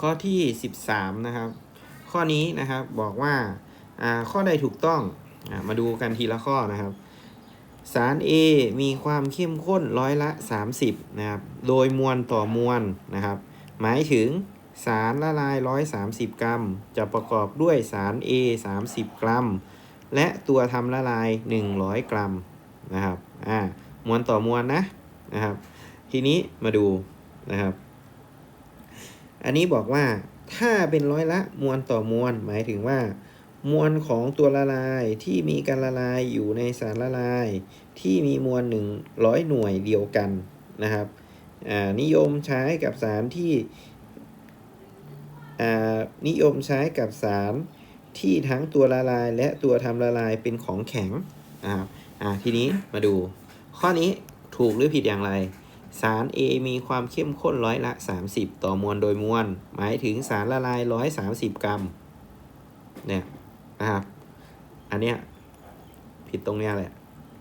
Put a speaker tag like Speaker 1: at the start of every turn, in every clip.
Speaker 1: ข้อที่ 13 นะครับ ข้อนี้นะครับบอกว่าข้อใดถูกต้องอมาดูกันทีละข้อนะครับ สาร A มีความเข้มข้นร้อยละ 30นะครับโดยมวลต่อมวลนะครับ หมายถึงสารละลาย 130 กรัม จะประกอบด้วยสาร A 30 กรัม และตัวทำละลาย 100 กรัมนะครับอ่ามวลต่อมวลนะนะครับ ทีนี้มาดูนะครับ อันนี้บอกว่าถ้าเป็นร้อยละมวลต่อมวล หมายถึงว่า มวลของตัวละลายที่มีการละลายอยู่ในสารละลาย ที่มีมวล100หน่วยเดียวกันนะครับอ่านิยมใช้กับสารที่อ่านิยมใช้กับสารที่ทั้งตัวละลายและตัวทำละลายเป็นของแข็งนะครับอ่าทีนี้มาดู ข้อนี้ถูกหรือผิดอย่างไร สาร A มีความเข้มข้นร้อยละ 30 ต่อมวลโดยมวล หมายถึงสารละลาย 130 กรัม เนี่ย นะครับ อันเนี้ยผิดตรงเนี้ยแหละ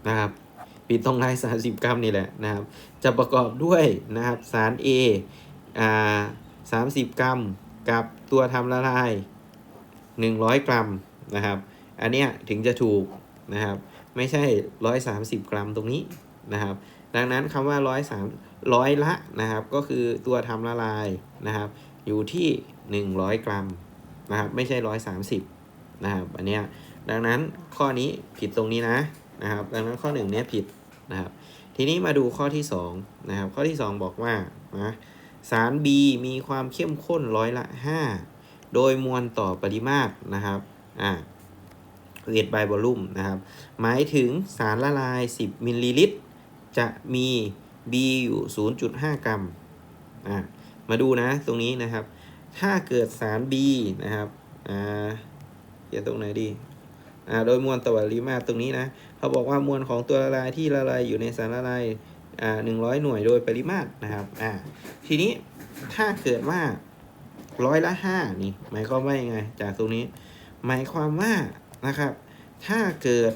Speaker 1: นะครับ ผิดตรงลาย 30 กรัมนี่แหละนะครับ จะประกอบด้วยนะครับสาร A อ่า30 กรัม กับตัวทำละลาย 100 กรัมนะครับ อันเนี้ยถึงจะถูกนะครับ ไม่ใช่ 130 กรัมตรงนี้นะครับ ดังนั้นคำว่าร้อยสามร้อยละนะครับ ก็คือตัวทำละลายนะครับ อยู่ที่ 100 กรัมนะครับ ไม่ใช่ร้อยสามสิบนะครับ อันเนี้ยดังนั้นข้อนี้ผิดตรงนี้นะนะครับ ดังนั้นข้อหนึ่งเนี้ยผิดนะครับ ทีนี้มาดูข้อที่2นะครับ ข้อที่ 2 บอกว่านะสาร B มีความเข้มข้นร้อยละ 5 โดยมวลต่อปริมาตรนะครับอ่าเวทไบวอลลุ่มนะครับ หมายถึงสารละลาย 10 มิลลิลิตร จะมี B อยู่ 0.5 กรัมอ่ามาดูนะตรงนี้นะครับ ถ้าเกิดสาร B นะครับอ่าเขียนตรงไหนดีอ่าโดยมวลต่อปริมาตรตรงนี้นะเขาบอกว่ามวลของตัวละลายที่ละลายอยู่ในสารละลายอ่า100หน่วยโดยปริมาตรนะครับอ่าทีนี้ถ้าเกิดว่าร้อยละห้านี่หมายความว่ายังไง จากตรงนี้ หมายความว่านะครับ ถ้าเกิด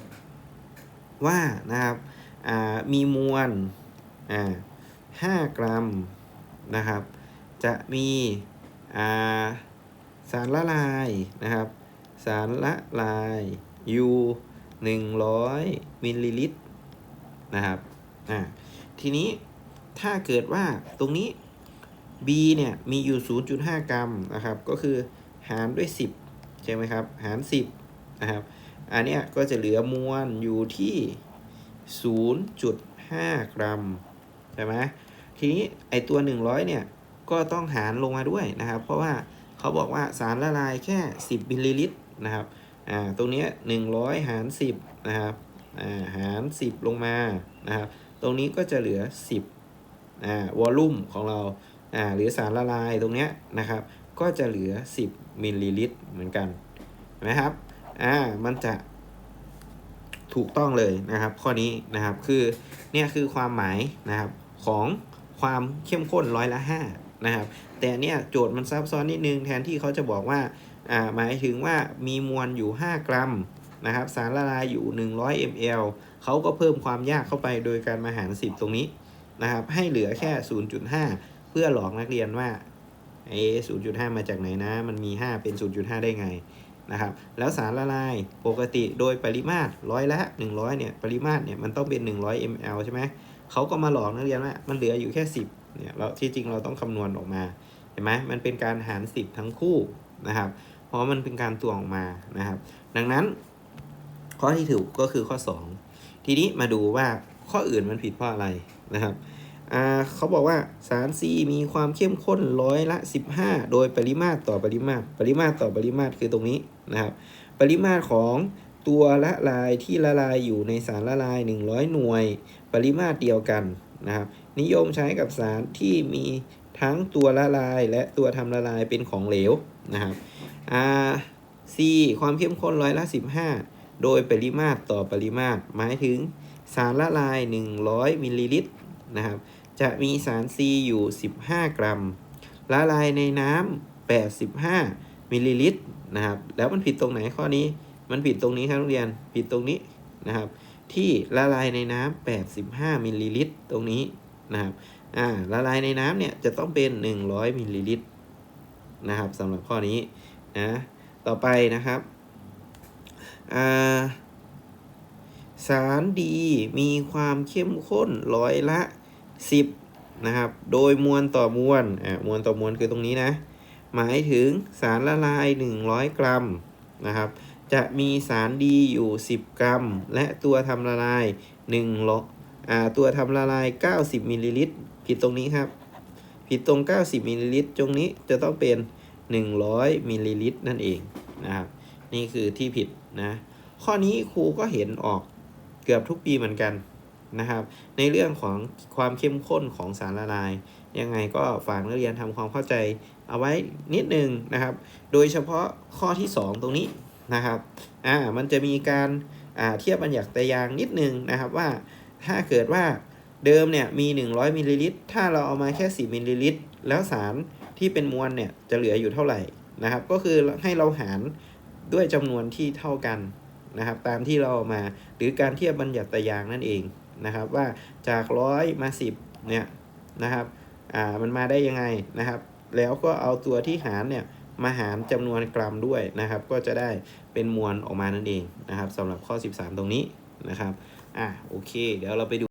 Speaker 1: ว่านะครับ มีมวลอ่าห้ากรัมนะครับ จะมีสารละลายนะครับ สารละลายอยู่100มิลลิลิตรนะครับอ่าทีนี้ถ้าเกิดว่าตรงนี้ B เนี่ย มีอยู่ 0.5 กรัมนะครับ ก็คือหารด้วย 10 ใช่ไหมครับ หาร 10 นะครับ อันเนี้ยก็จะเหลือมวลอยู่ที่ 0.5 กรัมใช่ไหมทีนี้ไอตัว 100 เนี่ย ก็ต้องหารลงมาด้วยนะครับ เพราะว่าเขาบอกว่าสารละลายแค่ 10มิลลิลิตรนะครับอ่าตรงนี้ 100 หาร 10 นะครับอ่าหาร 10 ลงมานะครับ ตรงนี้ก็จะเหลือ 10อ่าวอลลุ่มของเราอ่าหรือสารละลายตรงเนี้ยนะครับ ก็จะเหลือ 10มิลลิลิตรเหมือนกันเห็นไหมครับอ่ามันจะ ถูกต้องเลยนะครับ ข้อนี้นะครับคือเนี่ยคือความหมายนะครับของความเข้มข้นร้อยละ5นะครับแต่เนี่ยโจทย์มันซับซ้อนนิดนึงแทนที่เขาจะบอกว่าอ่าหมายถึงว่ามีมวลอยู่ 5 กรัมนะครับสารละลายอยู่ 100 ml เขาก็เพิ่มความยากเข้าไปโดยการมาหาร 10 ตรงนี้นะครับให้เหลือแค่ 0.5 เพื่อหลอกนักเรียนว่าเอ๊0.5 มาจากไหนนะ มันมี 5 เป็น 0.5 ได้ไง นะครับแล้วสารละลายปกติโดยปริมาตรร้อยละ 100เนี่ยปริมาตรเนี่ยมันต้องเป็น 100 ml ใช่ไหมเขาก็มาหลอกนักเรียนว่ามันเหลืออยู่แค่ 10เนี่ยเราที่จริงเราต้องคำนวณออกมาเห็นไหมมันเป็นการหาร 10 ทั้งคู่นะครับเพราะมันเป็นการตวงออกมานะครับ ดังนั้น ข้อที่ถูกก็คือข้อ 2 ทีนี้มาดูว่าข้ออื่นมันผิดเพราะอะไรนะครับ เขาบอกว่าสาร C มีความเข้มข้นร้อยละ 15 โดยปริมาตรต่อปริมาตร ปริมาตรต่อปริมาตรคือตรงนี้นะครับ ปริมาตรของตัวละลายที่ละลายอยู่ในสารละลาย 100 หน่วย ปริมาตรเดียวกันนะครับนิยมใช้กับสารที่มีทั้งตัวละลาย และตัวทำละลายเป็นของเหลวนะครับอ่า C ความเข้มข้นร้อยละ 15 โดยปริมาตรต่อปริมาตร หมายถึงสารละลาย 100 มิลลิลิตร นะครับ จะมีสาร C อยู่ 15 กรัม ละลายในน้ำ85 มิลลิลิตรนะครับ แล้วมันผิดตรงไหนข้อนี้ มันผิดตรงนี้ครับนักเรียน ผิดตรงนี้นะครับ ที่ละลายในน้ำ85 มิลลิลิตร ตรงนี้นะครับ อ่า ละลายในน้ำเนี่ยจะต้องเป็น 100 มิลลิลิตรนะครับสำหรับข้อนี้นะ ต่อไปนะครับ อ่าสารดีมีความเข้มข้นร้อยละ 10 นะครับ โดยมวลต่อมวลอ่ามวลต่อมวลคือตรงนี้นะ หมายถึงสารละลาย 100 กรัมนะครับ จะมีสารดีอยู่ 10 กรัม และตัวทำละลาย1ลอ่าตัวทำละลาย 90มิลลิลิตรผิดตรงนี้ครับ ผิดตรง 90มิลลิลิตรตรงนี้จะต้องเป็น 100มิลลิลิตรนั่นเองนะครับนี่คือที่ผิดนะ ข้อนี้ครูก็เห็นออกเกือบทุกปีเหมือนกัน นะครับ ในเรื่องของความเข้มข้นของสารละลาย ยังไงก็ฝากนักเรียนทำความเข้าใจเอาไว้นิดนึงนะครับ โดยเฉพาะข้อที่ 2 ตรงนี้นะครับอ่ามันจะมีการอ่าเทียบบัญญัติยางนิดนึงนะครับว่าถ้าเกิดว่าเดิมเนี่ยมี 100มิลลิลิตรถ้าเราเอามาแค่ 10มิลลิลิตรแล้วสารที่เป็นมวลเนี่ยจะเหลืออยู่เท่าไหร่นะครับ ก็คือให้เราหารด้วยจำนวนที่เท่ากันนะครับ ตามที่เราเอามาหรือการเทียบบัญญัติยางนั่นเอง นะครับว่าจากร้อยมา 10เนี่ยนะครับอ่ามันมาได้ยังไงนะครับ แล้วก็เอาตัวที่หารเนี่ยมาหารจำนวนกรัมด้วยนะครับ ก็จะได้เป็นมวลออกมานั่นเองนะครับสำหรับข้อ 13 ตรงนี้นะครับอ่าโอเค เดี๋ยวเราไปดู